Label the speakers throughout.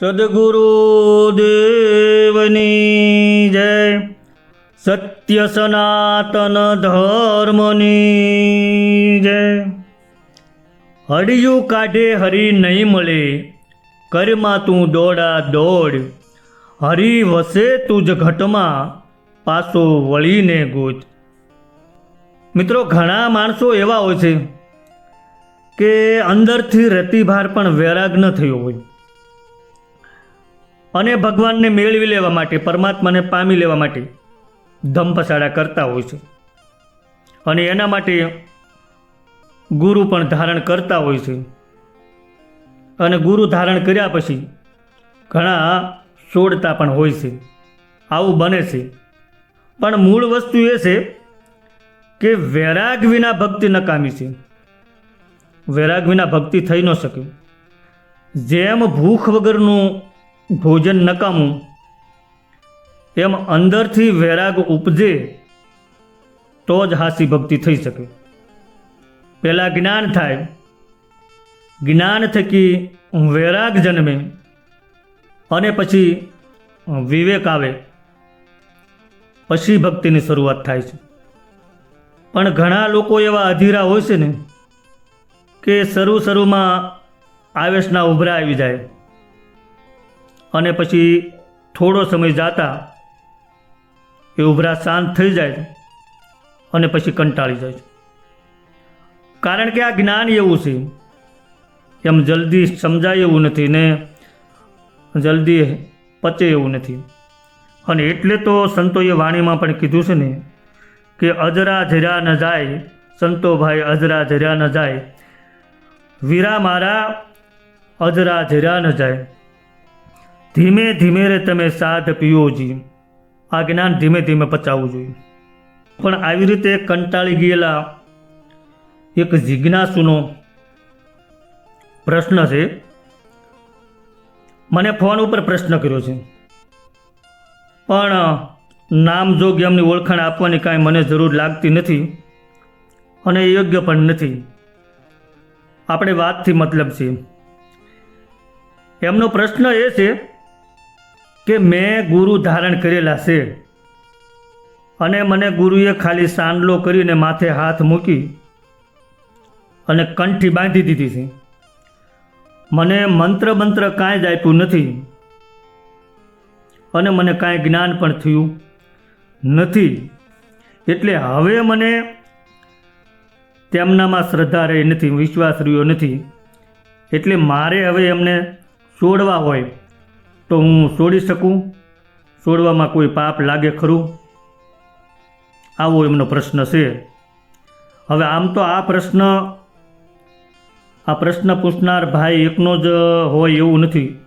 Speaker 1: સદગુરુ દેવની જય સત્ય સનાતન ધર્મની જય હડિયું કાઢે હરી નહીં મળે કરમાં તું દોડા દોડ હરી વસે તું જ ઘટમાં પાછો વળીને ગોત મિત્રો ઘણા માણસો એવા હોય છે કે અંદરથી રતિભાર પણ વૈરાગ ન થયો હોય. અને ભગવાનને મેળવી લેવા માટે, પરમાત્માને પામી લેવા માટે ધમપસાડા કરતા હોય છે. અને એના માટે ગુરુ પણ ધારણ કરતા હોય છે. અને ગુરુ ધારણ કર્યા પછી ઘણા છોડતા પણ હોય છે. આવું બને છે. પણ મૂળ વસ્તુ એ છે કે વૈરાગ વિના ભક્તિ નકામી છે. વૈરાગ વિના ભક્તિ થઈ ન શકે. જેમ ભૂખ વગરનું ભોજન નકામું એમ અંદરથી વૈરાગ ઉપજે તો જ હાસી ભક્તિ થઈ શકે. પહેલાં જ્ઞાન થાય. જ્ઞાન થકી વૈરાગ જન્મે અને પછી વિવેક આવે. પછી ભક્તિની શરૂઆત થાય છે. પણ ઘણા લોકો એવા અધીરા હોય છે ને કે શરૂ શરૂમાં આવેશના ઉભરા આવી જાય. અને પછી થોડો સમય જાતા એ ઉભરા શાંત થઈ જાય અને પછી કંટાળી જાય કારણ કે આ જ્ઞાન એવું છે એમ જલ્દી સમજાય એવું નથી ને જલ્દી પચે એવું નથી. અને એટલે તો સંતોએ વાણીમાં પણ કીધું છે ને કે અજરા જર્યા ન જાય, સંતો ભાઈ અજરા ઝર્યા ન જાય, વીરા મારા અજરા જર્યા ન જાય. ધીમે ધીમે રે તમે સાધ પીઓજી આ જ્ઞાન ધીમે ધીમે પચાવવું જોઈએ. પણ આવી રીતે કંટાળી ગયેલા એક જિજ્ઞાસુનો પ્રશ્ન છે. મને ફોન ઉપર પ્રશ્ન કર્યો છે. પણ નામ જોગ એમની ઓળખાણ આપવાની કાંઈ મને જરૂર લાગતી નથી અને યોગ્ય પણ નથી. આપણે વાતથી મતલબ છે એમનો પ્રશ્ન એ છે કે મેં ગુરુ ધારણ કરેલા છે. અને મને ગુરુએ ખાલી સાંડલો કરીને માથે હાથ મૂકી અને કંઠી બાંધી દીધી છે. મને મંત્ર મંત્ર કાંઈ જ આપ્યું નથી. અને મને કાંઈ જ્ઞાન પણ થયું નથી. એટલે હવે મને તેમનામાં શ્રદ્ધા રહી નથી વિશ્વાસ રહ્યો નથી. એટલે મારે હવે એમને છોડવા હોય. તો હું છોડી શકું? છોડવામાં કોઈ પાપ લાગે ખરું? આવો એમનો પ્રશ્ન છે. હવે આમ તો આ પ્રશ્ન આ પ્રશ્ન પૂછનાર ભાઈ એકનો જ હોય એવું નથી.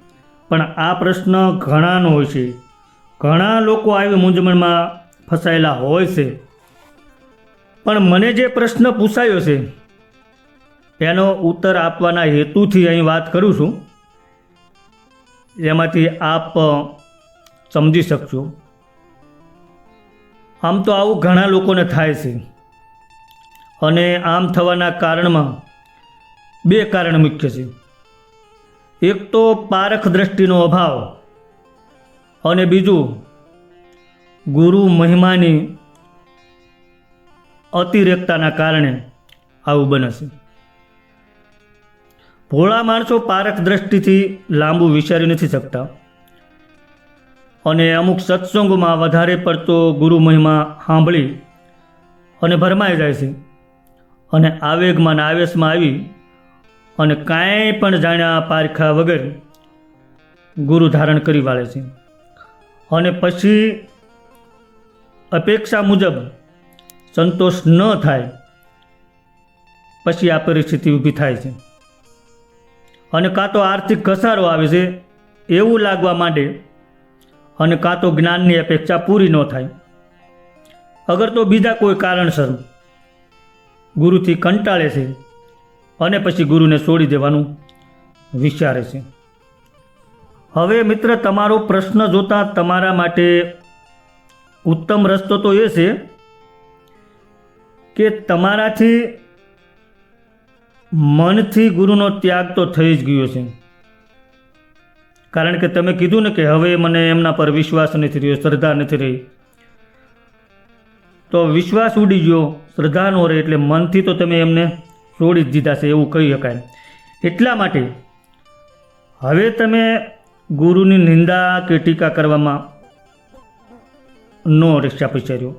Speaker 1: પણ આ પ્રશ્ન ઘણાનો હોય છે. ઘણા લોકો આવી મૂંઝવણમાં ફસાયેલા હોય છે. પણ મને જે પ્રશ્ન પૂછાયો છે, એનો ઉત્તર આપવાના હેતુથી અહીં વાત કરું છું. એમાંથી આપ સમજી શકશો. આમ તો આવું ઘણા લોકોને થાય છે. અને આમ થવાના કારણમાં બે કારણ મુખ્ય છે. એક તો પારખ દ્રષ્ટિનો અભાવ અને બીજું ગુરુ મહિમાની અતિરેકતાના કારણે આવું બને છે. ભોળા માણસો પારખ દ્રષ્ટિથી લાંબુ વિચારી નથી શકતા. અને અમુક સત્સંગોમાં વધારે પડતો ગુરુ મહિમા સાંભળી અને ભરમાઈ જાય છે. અને આવેગમાં ને આવેશમાં આવી અને કાંઈ પણ જાણ્યા પારખા વગર ગુરુ ધારણ કરી વાળે છે. અને પછી અપેક્ષા મુજબ સંતોષ ન થાય, પછી આ પરિસ્થિતિ ઊભી થાય છે. અને કાં તો આર્થિક ઘસારો આવે છે, એવું લાગવા માંડે અને કાં તો જ્ઞાનની અપેક્ષા પૂરી ન થાય. અગર તો બીજા કોઈ કારણસર ગુરુથી કંટાળે છે અને પછી ગુરુને છોડી દેવાનું વિચારે છે. હવે મિત્ર, તમારો પ્રશ્ન જોતા તમારા માટે ઉત્તમ રસ્તો તો એ છે કે તમારાથી મનથી ગુરુનો ત્યાગ તો થઈ જ ગયો છે. કારણ કે તમે કીધું ને કે હવે મને એમના પર વિશ્વાસ નથી રહ્યો, શ્રદ્ધા નથી રહી. તો વિશ્વાસ ઉડી ગયો, શ્રદ્ધા નો રહે એટલે મનથી તો તમે એમને છોડી જ દીધા છે, એવું કહી શકાય. એટલા માટે હવે તમે ગુરુની નિંદા કે ટીકા કરવામાં નો રિક્ષા પછાર્યો.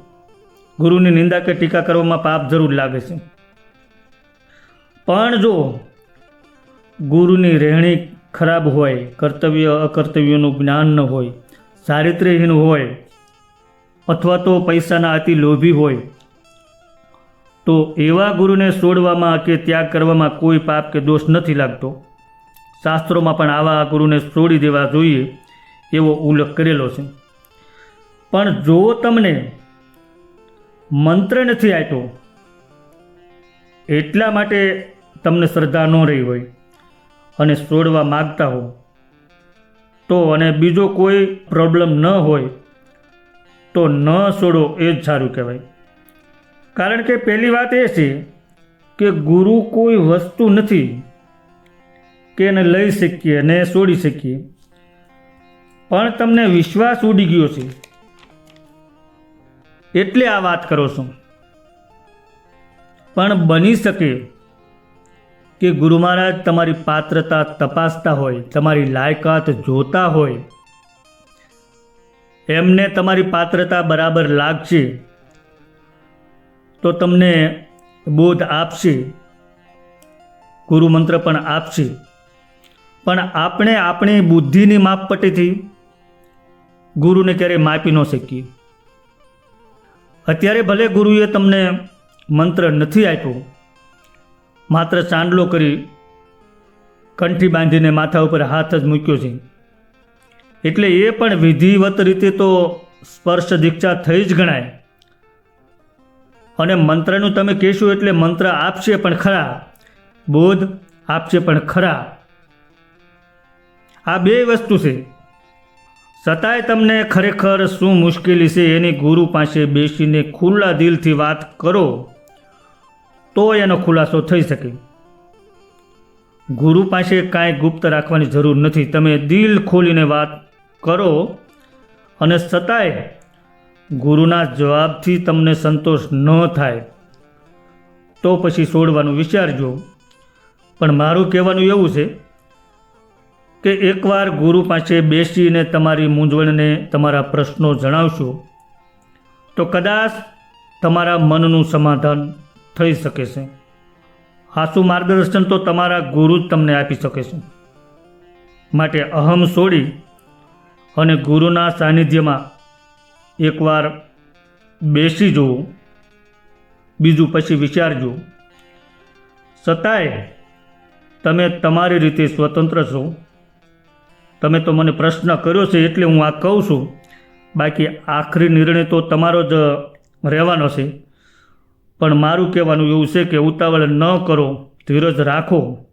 Speaker 1: ગુરુની નિંદા કે ટીકા કરવામાં પાપ જરૂર લાગે છે. પણ જો ગુરુની રહેણી ખરાબ હોય, કર્તવ્ય અકર્તવ્યનું જ્ઞાન ન હોય, ચારિત્ર્યહીન હોય, અથવા તો પૈસાના અતિ લોભી હોય, તો એવા ગુરુને છોડવામાં કે ત્યાગ કરવામાં કોઈ પાપ કે દોષ નથી લાગતો. શાસ્ત્રોમાં પણ આવા ગુરુને છોડી દેવા જોઈએ એવો ઉલ્લેખ કરેલો છે. પણ જો તમને મંત્ર નથી આપ્યો એટલા માટે તમને શ્રદ્ધા ન રહી હોય અને છોડવા માગતા હો. તો અને બીજો કોઈ પ્રોબ્લેમ ન હોય, તો ન છોડો એ જ સારું કહેવાય. કારણ કે પહેલી વાત એ છે કે ગુરુ કોઈ વસ્તુ નથી કે એને લઈ શકીએ અને છોડી શકીએ. પણ તમને વિશ્વાસ ઉડી ગયો છે. એટલે આ વાત કરો છો. પણ બની શકે કે ગુરુ મહારાજ તમારી પાત્રતા તપાસતા હોય, તમારી લાયકાત જોતા હોય, એમને તમારી પાત્રતા બરાબર લાગશે, તો તમને બોધ આપશે, ગુરુ મંત્ર પણ આપશે. પણ આપણે આપણી બુદ્ધિની માપપટ્ટીથી ગુરુને ક્યારેય માપી ન શકીએ. અત્યારે ભલે ગુરુએ તમને મંત્ર નથી આપ્યો. માત્ર ચાંદલો કરી કંઠી બાંધીને માથા ઉપર હાથ જ મૂક્યો છે. એટલે એ પણ વિધિવત રીતે તો સ્પર્શ દીક્ષા થઈ જ ગણાય. અને મંત્રનું તમે કહેશો એટલે મંત્ર આપશે પણ ખરા. બોધ આપશે પણ ખરા. આ બે વસ્તુ છે. છતાંય તમને ખરેખર શું મુશ્કેલી છે એની ગુરુ પાસે બેસીને ખુલ્લા દિલથી વાત કરો. તો એનો ખુલાસો થઈ શકે. ગુરુ પાસે કાંઈ ગુપ્ત રાખવાની જરૂર નથી. તમે દિલ ખોલીને વાત કરો અને છતાંય ગુરુના જવાબથી તમને સંતોષ ન થાય. તો પછી છોડવાનું વિચારજો. પણ મારું કહેવાનું એવું છે કે એકવાર ગુરુ પાસે બેસીને તમારી મૂંઝવણને તમારા પ્રશ્નો જણાવશો, તો કદાચ તમારા મનનું સમાધાન થઈ શકે છે. આસુ માર્ગદર્શન તો તમારા ગુરુ જ તમને આપી શકે છે. માટે અહમ છોડી અને ગુરુના સાનિધ્યમાં એકવાર બેસી જવું બીજું પછી વિચારજો છતાંય તમે તમારી રીતે સ્વતંત્ર છો. તમે તો મને પ્રશ્ન કર્યો છે એટલે હું આ કહું છું. બાકી આખરી નિર્ણય તો તમારો જ રહેવાનો છે. પણ મારું કહેવાનું એવું છે કે ઉતાવળ ન કરો, ધીરજ રાખો.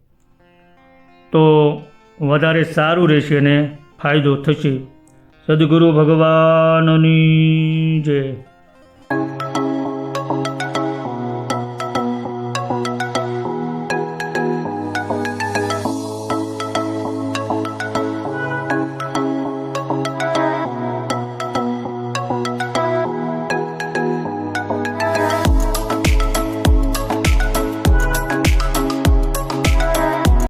Speaker 1: તો વધારે સારું રહેશે અને ફાયદો થશે. સદગુરુ ભગવાનની જય.